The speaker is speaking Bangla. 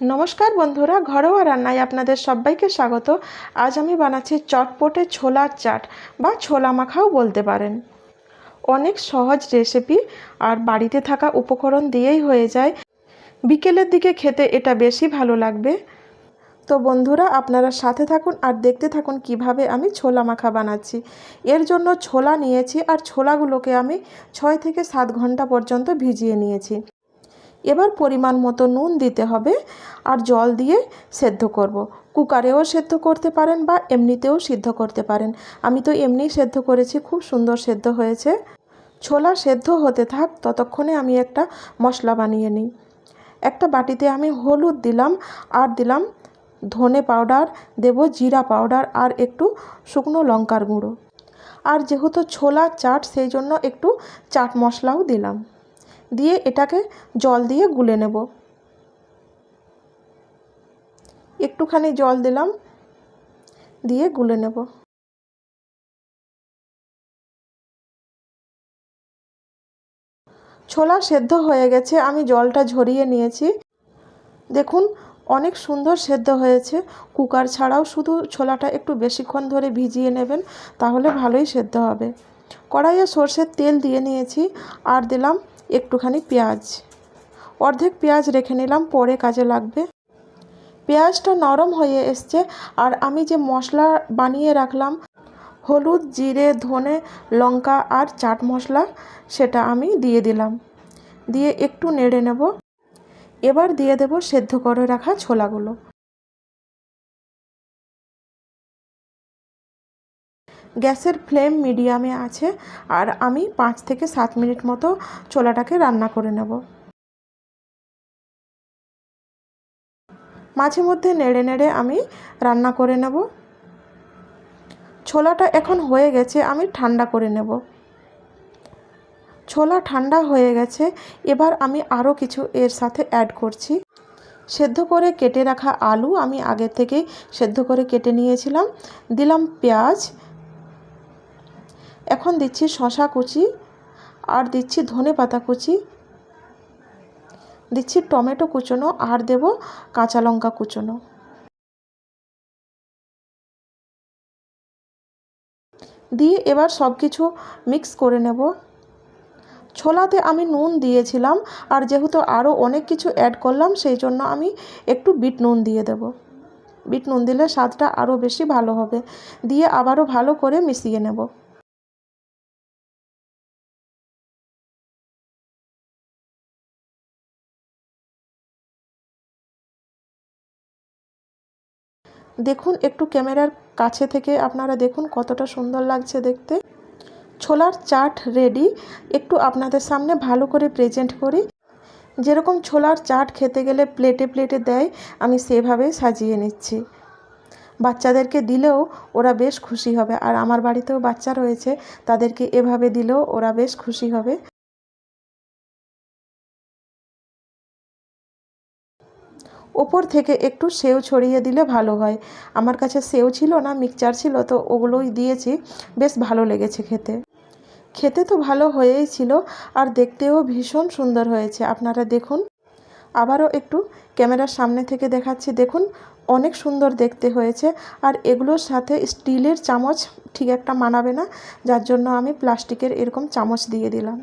নমস্কার বন্ধুরা, ঘরোয়া রান্নায় আপনাদের সবাইকে স্বাগত। আজ আমি বানাচ্ছি চটপটে ছোলার চাট বা ছোলা মাখাও বলতে পারেন। অনেক সহজ রেসিপি আর বাড়িতে থাকা উপকরণ দিয়েই হয়ে যায়। বিকেলের দিকে খেতে এটা বেশি ভালো লাগবে। তো বন্ধুরা, আপনারা সাথে থাকুন আর দেখতে থাকুন কীভাবে আমি ছোলা মাখা বানাচ্ছি। এর জন্য ছোলা নিয়েছি আর ছোলাগুলোকে আমি ছয় থেকে সাত ঘণ্টা পর্যন্ত ভিজিয়ে নিয়েছি। এবার পরিমাণ মতো নুন দিতে হবে আর জল দিয়ে সেদ্ধ করব। কুকারেও সেদ্ধ করতে পারেন বা এমনিতেও সিদ্ধ করতে পারেন। আমি তো এমনি সেদ্ধ করেছি, খুব সুন্দর সেদ্ধ হয়েছে। ছোলা সেদ্ধ হতে থাক, ততক্ষণে আমি একটা মশলা বানিয়ে নিই। একটা বাটিতে আমি হলুদ দিলাম আর দিলাম ধনে পাউডার, দেব জিরা পাউডার আর একটু শুকনো লঙ্কার গুঁড়ো। আর যেহেতু ছোলা, চাট, সেই জন্য একটু চাট মশলাও দিলাম। দিয়ে এটাকে জল দিয়ে গুলে নেব। একটুখানি জল দিলাম, দিয়ে গুলে নেব। ছোলা সেদ্ধ হয়ে গেছে, আমি জলটা ঝরিয়ে নিয়েছি। দেখুন, অনেক সুন্দর সেদ্ধ হয়েছে। কুকার ছাড়াও শুধু ছোলাটা একটু বেশিক্ষণ ধরে ভিজিয়ে নেবেন, তাহলে ভালোই সেদ্ধ হবে। কড়াইয়ে সর্ষের তেল দিয়ে নিয়েছি, আর দিলাম একটুখানি পেঁয়াজ। অর্ধেক পেঁয়াজ রেখে নিলাম, পরে কাজে লাগবে। পেঁয়াজটা নরম হয়ে এসছে, আর আমি যে মশলা বানিয়ে রাখলাম, হলুদ, জিরে, ধনে, লঙ্কা আর চাট মশলা, সেটা আমি দিয়ে দিলাম। দিয়ে একটু নেড়ে নেব। এবার দিয়ে দেব সেদ্ধ করে রাখা ছোলাগুলো। গ্যাসের ফ্লেম মিডিয়ামে আছে আর আমি পাঁচ থেকে সাত মিনিট মতো ছোলাটাকে রান্না করে নেব। মাঝে মধ্যে নেড়ে নেড়ে আমি রান্না করে নেব। ছোলাটা এখন হয়ে গেছে, আমি ঠান্ডা করে নেব। ছোলা ঠান্ডা হয়ে গেছে, এবার আমি আরও কিছু এর সাথে অ্যাড করছি। সেদ্ধ করে কেটে রাখা আলু আমি আগের থেকেই সেদ্ধ করে কেটে নিয়েছিলাম। দিলাম পেঁয়াজ এখন দিচ্ছি শশা কুচি আর দিচ্ছি ধনে পাতা কুচি। দিচ্ছি টমেটো কুচোনো আর দেব কাঁচা লঙ্কা কুচোনো। দিয়ে এবার সব কিছু মিক্স করে নেব। ছোলাতে আমি নুন দিয়েছিলাম আর যেহেতু আরও অনেক কিছু অ্যাড করলাম সেই জন্য আমি একটু বিট নুন দিয়ে দেব। বিট নুন দিলে স্বাদটা আরও বেশি ভালো হবে। দিয়ে আবারও ভালো করে মিশিয়ে নেব। দেখুন, একটু ক্যামেরার কাছে থেকে আপনারা দেখুন কতটা সুন্দর লাগছে দেখতে। ছোলার চাট রেডি একটু আপনাদের সামনে ভালো করে প্রেজেন্ট করি। যেরকম ছোলার চাট খেতে গেলে প্লেটে প্লেটে দেয়, আমি সেভাবেই সাজিয়ে নিচ্ছি। বাচ্চাদেরকে দিলেও ওরা বেশ খুশি হবে। আর আমার বাড়িতেও বাচ্চা রয়েছে, তাদেরকে এভাবে দিলেও ওরা বেশ খুশি হবে। ওপর থেকে একটু সেও ছড়িয়ে দিলে ভালো হয়। আমার কাছে সেও ছিল না, মিক্সচার ছিল, তো ওগুলোই দিয়েছি। বেশ ভালো লেগেছে খেতে। খেতে তো ভালো হয়েই ছিল, আর দেখতেও ভীষণ সুন্দর হয়েছে। আপনারা দেখুন। আবারও একটু ক্যামেরার সামনে থেকে দেখাচ্ছি। দেখুন, অনেক সুন্দর দেখতে হয়েছে। আর এগুলোর সাথে স্টিলের চামচ ঠিক একটা মানাবে না, যার জন্য আমি প্লাস্টিকের এরকম চামচ দিয়ে দিলাম।